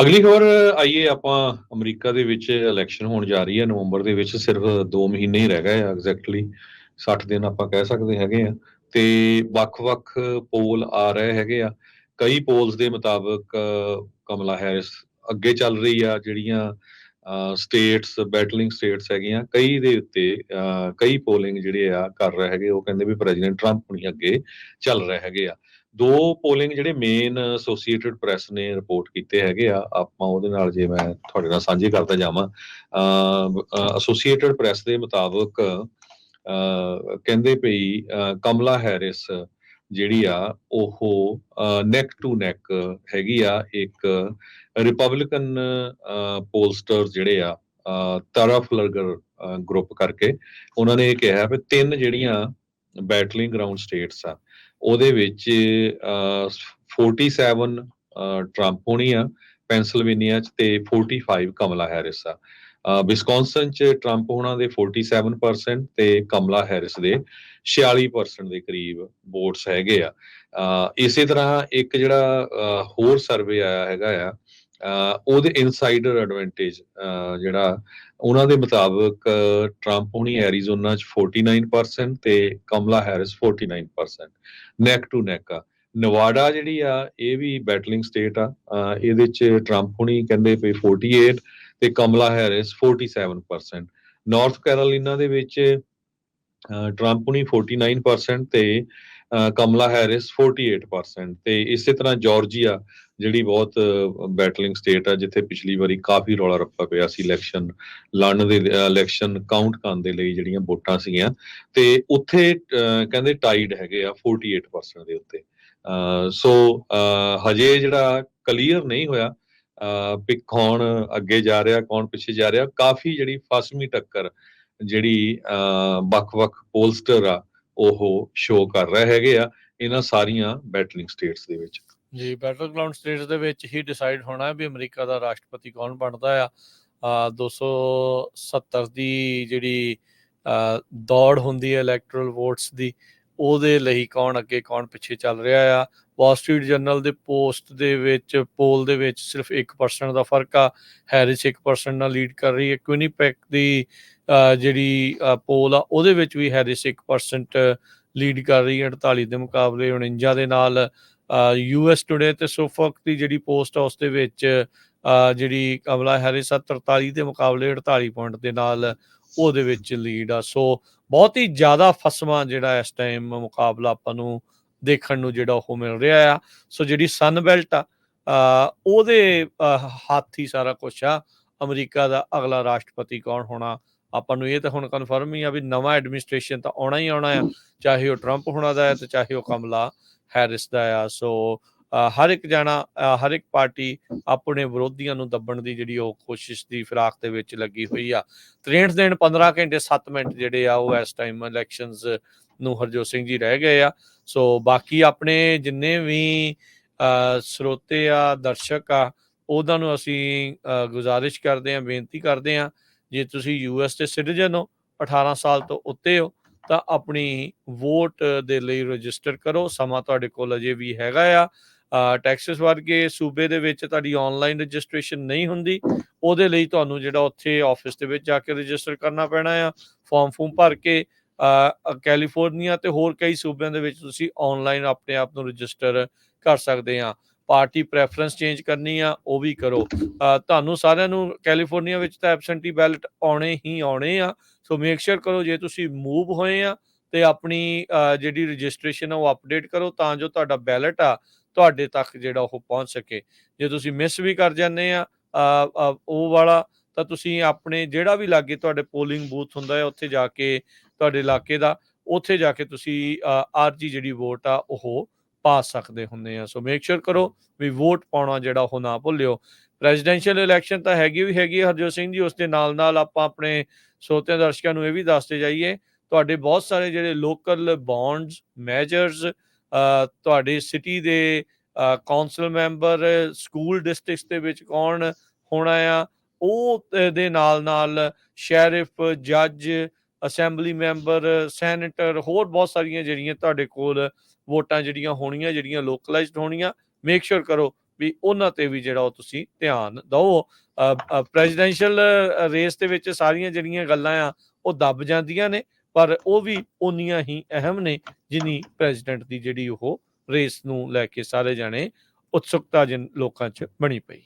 ਅਗਲੀ ਖਬਰ ਆਈਏ ਆਪਾਂ ਅਮਰੀਕਾ ਦੇ ਵਿੱਚ ਇਲੈਕਸ਼ਨ ਹੋਣ ਜਾ ਰਹੀ ਹੈ ਨਵੰਬਰ ਦੇ ਵਿੱਚ ਸਿਰਫ 2 ਮਹੀਨੇ ਹੀ ਰਹਿ ਗਏ ਆ ਐਗਜ਼ੈਕਟਲੀ 60 ਦਿਨ ਆਪਾਂ ਕਹਿ ਸਕਦੇ ਹੈਗੇ ਆ। ਤੇ ਵੱਖ-ਵੱਖ ਪੋਲ ਆ ਰਹੇ ਹੈਗੇ ਆ। ਕਈ ਪੋਲਸ ਦੇ ਮੁਤਾਬਕ ਕਮਲਾ ਹੈਰਿਸ ਅੱਗੇ ਚੱਲ ਰਹੀ ਆ ਜਿਹੜੀਆਂ ਸਟੇਟਸ ਬੈਟਲਿੰਗ ਸਟੇਟਸ ਹੈਗੀਆਂ ਕਈ ਦੇ ਉੱਤੇ ਅ, ਕਈ ਪੋਲਿੰਗ ਜਿਹੜੇ ਆ ਕਰ ਰਹੇ ਹੈਗੇ ਉਹ ਕਹਿੰਦੇ ਵੀ ਪ੍ਰੈਜ਼ੀਡੈਂਟ ਟਰੰਪ ਹੁਣੀ ਅੱਗੇ ਚੱਲ ਰਹੇ ਹੈਗੇ ਆ। ਦੋ ਪੋਲਿੰਗ ਜਿਹੜੇ ਮੇਨ ਐਸੋਸੀਏਟਡ ਪ੍ਰੈਸ ਨੇ ਰਿਪੋਰਟ ਕੀਤੇ ਹੈਗੇ ਆ, ਆਪਾਂ ਉਹਦੇ ਨਾਲ ਜੇ ਮੈਂ ਤੁਹਾਡੇ ਨਾਲ ਸਾਂਝੇ ਕਰਦਾ ਜਾਵਾਂ ਐਸੋਸੀਏਟਿਡ ਪ੍ਰੈਸ ਦੇ ਮੁਤਾਬਕ ਕਹਿੰਦੇ ਪਈ ਕਮਲਾ ਹੈਰਿਸ ਜਿਹੜੀ ਆ, ਉਹ ਨੈਕ ਟੂ ਨੈਕ ਹੈਗੀ ਆ, ਇੱਕ ਰਿਪਬਲਿਕਨ ਪੋਲਸਟਰ ਜਿਹੜੇ ਆ ਤਰਫਲਗਰ ਗਰੁੱਪ ਕਰਕੇ, ਉਹਨਾਂ ਨੇ ਇਹ ਕਿਹਾ ਵੀ ਤਿੰਨ ਜਿਹੜੀਆਂ ਬੈਟਲਿੰਗ ਗਰਾਊਂਡ ਸਟੇਟਸ ਆ ਉਹਦੇ ਵਿੱਚ ਅਹ, 47 ਟਰੰਪ ਹੋਣੀ ਆ ਪੈਂਸਿਲਵੇਨੀਆ ਚ ਤੇ 45 ਕਮਲਾ ਹੈਰਿਸ ਆ। ਅਹ, ਵਿਸਕੌਨਸਨ ਚ ਟਰੰਪ ਹੋਣਾ ਦੇ 47% ਤੇ ਕਮਲਾ ਹੈਰਿਸ ਦੇ 46% ਦੇ ਕਰੀਬ ਵੋਟਸ ਹੈਗੇ ਆ। ਇਸੇ ਤਰ੍ਹਾਂ ਇੱਕ ਜਿਹੜਾ ਹੋਰ ਸਰਵੇ ਆਇਆ ਹੈਗਾ ਆ ਉਹਦੇ ਇਨਸਾਈਡਰ ਐਡਵਾਂਟੇਜ ਜਿਹੜਾ ਉਹਨਾਂ ਦੇ ਮੁਤਾਬਕ ਟਰੰਪ ਹੁਣੀ ਐਰੀਜ਼ੋਨਾ ਚ 49% ਤੇ Kamala Harris 49% neck to neck ਆ। ਨਵਾਡਾ ਜਿਹੜੀ ਆ ਇਹ ਵੀ ਬੈਟਲਿੰਗ ਸਟੇਟ ਆ। ਇਹਦੇ ਚ ਟਰੰਪ ਹੁਣੀ ਕਹਿੰਦੇ ਪਈ 48 ਤੇ ਕਮਲਾ ਹੈਰਿਸ 47% ਨਾਰਥ ਕੈਰੋਲੀਨਾ ਦੇ ਵਿੱਚ ਟਰੰਪ ਹੁਣੀ 49% ਤੇ ਅਹ, ਕਮਲਾ ਹੈਰਿਸ 48% ਤੇ ਇਸੇ ਤਰ੍ਹਾਂ ਜਾਰਜੀਆ ਜਿਹੜੀ ਬਹੁਤ ਬੈਟਲਿੰਗ ਸਟੇਟ ਆ ਜਿੱਥੇ ਪਿਛਲੀ ਵਾਰੀ ਕਾਫੀ ਰੌਲਾ ਰੱਪਾ ਪਿਆ ਸੀ ਇਲੈਕਸ਼ਨ ਲੜਨ ਦੇ ਇਲੈਕਸ਼ਨ ਕਾਊਂਟ ਕਰਨ ਦੇ ਲਈ ਜਿਹੜੀਆਂ ਵੋਟਾਂ ਸੀਗੀਆਂ ਤੇ ਉੱਥੇ ਕਹਿੰਦੇ ਟਾਈਡ ਹੈਗੇ ਆ 48% ਦੇ ਉੱਤੇ। ਅਹ, ਸੋ ਹਜੇ ਜਿਹੜਾ ਕਲੀਅਰ ਨਹੀਂ ਹੋਇਆ ਵੀ ਕੌਣ ਅੱਗੇ ਜਾ ਰਿਹਾ ਕੌਣ ਪਿੱਛੇ ਜਾ ਰਿਹਾ ਕਾਫੀ ਜਿਹੜੀ ਫਸਵੀਂ ਟੱਕਰ ਜਿਹੜੀ ਵੱਖ-ਵੱਖ ਪੋਲਸਟਰ ਆ ਉਹ ਸ਼ੋ ਕਰ ਰਹੇ ਹੈਗੇ ਆ ਇਹਨਾਂ ਸਾਰੀਆਂ ਬੈਟਲਿੰਗ ਸਟੇਟਸ ਦੇ ਵਿੱਚ। ਜੀ ਬੈਟਲ ਗਰਾਊਂਡ ਸਟੇਟਸ ਦੇ ਵਿੱਚ ਹੀ ਡਿਸਾਈਡ ਹੋਣਾ ਹੈ ਵੀ ਅਮਰੀਕਾ ਦਾ ਰਾਸ਼ਟਰਪਤੀ ਕੌਣ ਬਣਦਾ ਆ। 270 ਦੀ ਜਿਹੜੀ ਦੌੜ ਹੁੰਦੀ ਹੈ ਇਲੈਕਟਰਲ ਵੋਟਸ ਦੀ, ਉਹਦੇ ਲਈ ਕੌਣ ਅੱਗੇ ਕੌਣ ਪਿੱਛੇ ਚੱਲ ਰਿਹਾ ਆ। ਵਾਲ ਸਟਰੀਟ ਜਰਨਲ ਦੇ ਪੋਸਟ ਦੇ ਵਿੱਚ ਪੋਲ ਦੇ ਵਿੱਚ ਸਿਰਫ 1% ਦਾ ਫ਼ਰਕ ਆ। ਹੈਰਿਸ 1% ਨਾਲ ਲੀਡ ਕਰ ਰਹੀ ਹੈ। ਕੁਇਨੀਪੈਕ ਦੀ ਜਿਹੜੀ ਪੋਲ ਆ, ਉਹਦੇ ਵਿੱਚ ਵੀ ਹੈਰਿਸ 1% ਲੀਡ ਕਰ ਰਹੀ ਹੈ 48 ਦੇ ਮੁਕਾਬਲੇ 49 ਦੇ ਨਾਲ ਯੂਐਸ ਟੁਡੇ ਤੇ ਸੋਫਕ ਦੀ ਜਿਹੜੀ ਪੋਸਟ ਆ, ਉਸ ਦੇ ਵਿੱਚ ਜਿਹੜੀ ਕਮਲਾ ਹੈਰਿਸ ਆ 43 ਦੇ ਮੁਕਾਬਲੇ 48 ਪੁਆਇੰਟ ਦੇ ਨਾਲ ਉਹਦੇ ਵਿੱਚ ਲੀਡ ਆ। ਸੋ ਬਹੁਤ ਹੀ ਜ਼ਿਆਦਾ ਫਸਵਾ ਜਿਹੜਾ ਇਸ ਟਾਈਮ ਮੁਕਾਬਲਾ ਆਪਾਂ ਨੂੰ ਦੇਖਣ ਨੂੰ ਜਿਹੜਾ ਉਹ ਮਿਲ ਰਿਹਾ ਆ। ਸੋ ਜਿਹੜੀ ਸਨ ਬੈਲਟ ਆ ਉਹਦੇ ਹੱਥ ਹੀ ਸਾਰਾ ਕੁਝ ਆ। ਅਮਰੀਕਾ ਦਾ ਅਗਲਾ ਰਾਸ਼ਟਰਪਤੀ ਕੌਣ ਹੋਣਾ? ਆਪਾਂ ਨੂੰ ਇਹ ਤਾਂ ਹੁਣ ਕਨਫਰਮ ਹੀ ਆ ਵੀ ਨਵਾਂ ਐਡਮਿਨਿਸਟ੍ਰੇਸ਼ਨ ਤਾਂ ਆਉਣਾ ਹੀ ਆਉਣਾ ਆ, ਚਾਹੇ ਉਹ ਟਰੰਪ ਹੋਣਾ ਦਾ ਹੈ ਤੇ ਚਾਹੇ ਉਹ ਕਮਲਾ ਹੈਰਿਸ ਦਾ ਆ। ਸੋ ਹਰ ਇੱਕ ਜਾਣਾ ਹਰ ਇੱਕ ਪਾਰਟੀ ਆਪਣੇ ਵਿਰੋਧੀਆਂ ਨੂੰ ਦੱਬਣ ਦੀ ਜਿਹੜੀ ਉਹ ਕੋਸ਼ਿਸ਼ ਦੀ ਫਿਰਾਕ ਦੇ ਵਿੱਚ ਲੱਗੀ ਹੋਈ ਆ। 63 ਦਿਨ 15 ਘੰਟੇ 7 ਮਿੰਟ ਜਿਹੜੇ ਆ ਉਹ ਇਸ ਟਾਈਮ ਇਲੈਕਸ਼ਨਸ ਨੂੰ ਹਰਜੋਤ ਸਿੰਘ ਜੀ ਰਹਿ ਗਏ ਆ। ਸੋ ਬਾਕੀ ਆਪਣੇ ਜਿੰਨੇ ਵੀ ਸਰੋਤੇ ਆ, ਦਰਸ਼ਕ ਆ ਉਹਨਾਂ ਨੂੰ ਅਸੀਂ ਗੁਜ਼ਾਰਿਸ਼ ਕਰਦੇ ਆ, ਬੇਨਤੀ ਕਰਦੇ ਆ ਜੇ ਤੁਸੀਂ ਯੂਐਸ ਦੇ ਸਿਟੀਜ਼ਨ ਹੋ 18 ਸਾਲ ਤੋਂ ਉੱਤੇ ਹੋ ਤਾਂ ਆਪਣੀ ਵੋਟ ਦੇ ਲਈ ਰਜਿਸਟਰ ਕਰੋ। ਸਮਾਂ ਤੁਹਾਡੇ ਕੋਲ ਅਜੇ ਵੀ ਹੈਗਾ ਆ। ਅ, ਟੈਕਸਸ ਵਰਗੇ ਸੂਬੇ ਦੇ ਵਿੱਚ ਤੁਹਾਡੀ ਆਨਲਾਈਨ ਰਜਿਸਟ੍ਰੇਸ਼ਨ ਨਹੀਂ ਹੁੰਦੀ। ਉਹਦੇ ਲਈ ਤੁਹਾਨੂੰ ਜਿਹੜਾ ਉੱਥੇ ਆਫਿਸ ਦੇ ਵਿੱਚ ਜਾ ਕੇ ਰਜਿਸਟਰ ਕਰਨਾ ਪੈਣਾ ਆ। ਫਾਰਮ ਫੂਮ ਭਰ ਕੇ ਕੈਲੀਫੋਰਨੀਆ ਤੇ ਹੋਰ ਕਈ ਸੂਬਿਆਂ ਦੇ ਵਿੱਚ ਤੁਸੀਂ ਆਨਲਾਈਨ ਆਪਣੇ ਆਪ ਨੂੰ ਰਜਿਸਟਰ ਕਰ ਸਕਦੇ ਆ। ਪਾਰਟੀ ਪ੍ਰੈਫਰੈਂਸ ਚੇਂਜ ਕਰਨੀ ਆ, ਉਹ ਵੀ ਕਰੋ। ਤੁਹਾਨੂੰ ਸਾਰਿਆਂ ਨੂੰ ਕੈਲੀਫੋਰਨੀਆ ਵਿੱਚ ਤਾਂ ਐਬਸੈਂਟੀ ਬੈਲਟ ਆਉਣੇ ਹੀ ਆਉਣੇ ਆ। ਸੋ ਮੇਕ ਸ਼ੋਰ ਕਰੋ ਜੇ ਤੁਸੀਂ ਮੂਵ ਹੋਏ ਆ ਤੇ ਆਪਣੀ ਜਿਹੜੀ ਰਜਿਸਟ੍ਰੇਸ਼ਨ ਆ ਉਹ ਅਪਡੇਟ ਕਰੋ ਤਾਂ ਜੋ ਤੁਹਾਡਾ ਬੈਲਟ ਆ ਤੁਹਾਡੇ ਤੱਕ ਜਿਹੜਾ ਉਹ ਪਹੁੰਚ ਸਕੇ। ਜੇ ਤੁਸੀਂ ਮਿਸ ਵੀ ਕਰ ਜਾਂਦੇ ਆ ਉਹ ਵਾਲਾ, ਤਾਂ ਤੁਸੀਂ ਆਪਣੇ ਜਿਹੜਾ ਵੀ ਲਾਗੇ ਤੁਹਾਡੇ ਪੋਲਿੰਗ ਬੂਥ ਹੁੰਦਾ ਹੈ ਉੱਥੇ ਜਾ ਕੇ ਤੁਹਾਡੇ ਇਲਾਕੇ ਦਾ, ਉੱਥੇ ਜਾ ਕੇ ਤੁਸੀਂ ਆਰਜੀ ਜਿਹੜੀ ਵੋਟ ਆ, ਉਹ ਪਾ ਸਕਦੇ ਹੁੰਦੇ ਆ। ਸੋ ਮੇਕ ਸ਼ੋਰ ਕਰੋ ਵੀ ਵੋਟ ਪਾਉਣਾ ਜਿਹੜਾ ਉਹ ਨਾ ਭੁੱਲਿਓ। ਪ੍ਰੈਜ਼ੀਡੈਂਸ਼ੀਅਲ ਇਲੈਕਸ਼ਨ ਤਾਂ ਹੈਗੀ ਵੀ ਹੈਗੀ ਹੈ ਹਰਜੋਤ ਸਿੰਘ ਜੀ, ਉਸ ਦੇ ਨਾਲ ਨਾਲ ਆਪਾਂ ਆਪਣੇ ਸਰੋਤਿਆਂ ਦਰਸ਼ਕਾਂ ਨੂੰ ਇਹ ਵੀ ਦੱਸਦੇ ਜਾਈਏ, ਤੁਹਾਡੇ ਬਹੁਤ ਸਾਰੇ ਜਿਹੜੇ ਲੋਕਲ ਬੌਂਡਸ ਮੈਜਰਸ ਤੁਹਾਡੇ ਸਿਟੀ ਦੇ ਕਾਉਂਸਲ ਮੈਂਬਰ ਸਕੂਲ ਡਿਸਟ੍ਰਿਕਟਸ ਦੇ ਵਿੱਚ ਕੌਣ ਹੋਣਾ ਆ, ਉਹ ਦੇ ਨਾਲ ਨਾਲ ਸ਼ੈਰਿਫ ਜੱਜ ਅਸੈਂਬਲੀ ਮੈਂਬਰ, ਸੈਨੇਟਰ, ਹੋਰ ਬਹੁਤ ਸਾਰੀਆਂ ਜਿਹੜੀਆਂ ਤੁਹਾਡੇ ਕੋਲ ਵੋਟਾਂ ਜਿਹੜੀਆਂ ਹੋਣੀਆਂ, ਜਿਹੜੀਆਂ ਲੋਕਲਾਈਜ਼ਡ ਹੋਣੀਆਂ ਮੇਕ ਸ਼ੋਰ ਕਰੋ ਵੀ ਉਹਨਾਂ ਤੇ ਵੀ ਜਿਹੜਾ ਉਹ ਤੁਸੀਂ ਧਿਆਨ ਦਿਓ। ਪ੍ਰੈਜ਼ੀਡੈਂਸ਼ੀਅਲ ਰੇਸ ਦੇ ਵਿੱਚ ਸਾਰੀਆਂ ਜਿਹੜੀਆਂ ਗੱਲਾਂ ਆ, ਉਹ ਦੱਬ ਜਾਂਦੀਆਂ ਨੇ, ਪਰ ਉਹ ਵੀ ਉਨੀਆਂ ਹੀ ਅਹਿਮ ਨੇ, ਜਿਨੀ ਪ੍ਰੈਜ਼ੀਡੈਂਟ ਦੀ ਜਿਹੜੀ ਉਹ ਰੇਸ ਨੂੰ ਲੈ ਕੇ ਸਾਰੇ ਜਾਣੇ ਉਤਸੁਕਤਾ ਜਿਨ ਲੋਕਾਂ 'ਚ ਬਣੀ ਪਈ